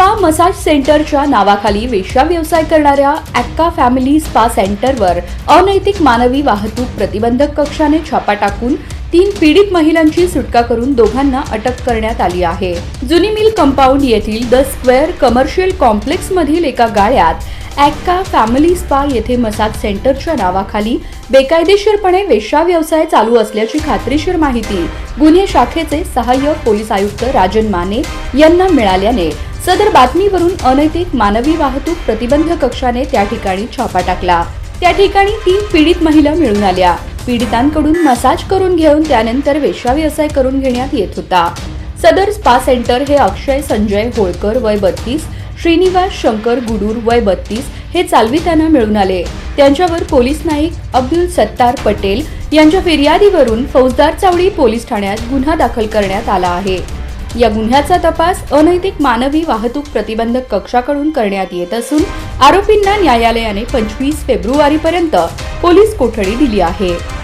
Spa massage सेंटरच्या नावाखाली वेश्या व्यवसाय करणाऱ्या ॲक्का फॅमिली स्पा सेंटरवर अनैतिक मानवी वाहतूक प्रतिबंधक कक्षाने छापा टाकून तीन पीडित महिलांची सुटका करून दोघांना अटक करण्यात आली आहे. जुनी मिल कंपाऊंड येथील द स्क्वेअर कमर्शियल कॉम्प्लेक्स मधील एका गाळ्यात ॲक्का फॅमिली स्पा येथे मसाज सेंटरच्या नावाखाली बेकायदेशीरपणे वेश्या व्यवसाय चालू असल्याची खात्रीशीर माहिती गुन्हे शाखेचे सहाय्यक पोलीस आयुक्त राजन माने यांना मिळाल्याने सदर बातमीवरून अनैतिक मानवी वाहतूक प्रतिबंध कक्षाने त्या ठिकाणी छापा टाकला. त्या ठिकाणी तीन पीडित महिला मिळून आल्या. पीडितांकडून मसाज करून घेऊन त्यानंतर वेश्याव्यवसाय करून घेण्यात येत होता. सदर स्पा सेंटर हे अक्षय संजय होळकर वय बत्तीस श्रीनिवास शंकर गुडूर वय बत्तीस हे चालविताना मिळून आले. त्यांच्यावर पोलीस नाईक अब्दुल सत्तार पटेल यांच्या फिर्यादीवरून फौजदार चावडी पोलीस ठाण्यात गुन्हा दाखल करण्यात आला आहे. या गुन्ह्याचा तपास अनैतिक मानवी वाहतूक प्रतिबंधक कक्षाकडून करण्यात येत असून आरोपींना न्यायालयाने पंचवीस फेब्रुवारीपर्यंत पोलीस कोठडी दिली आहे.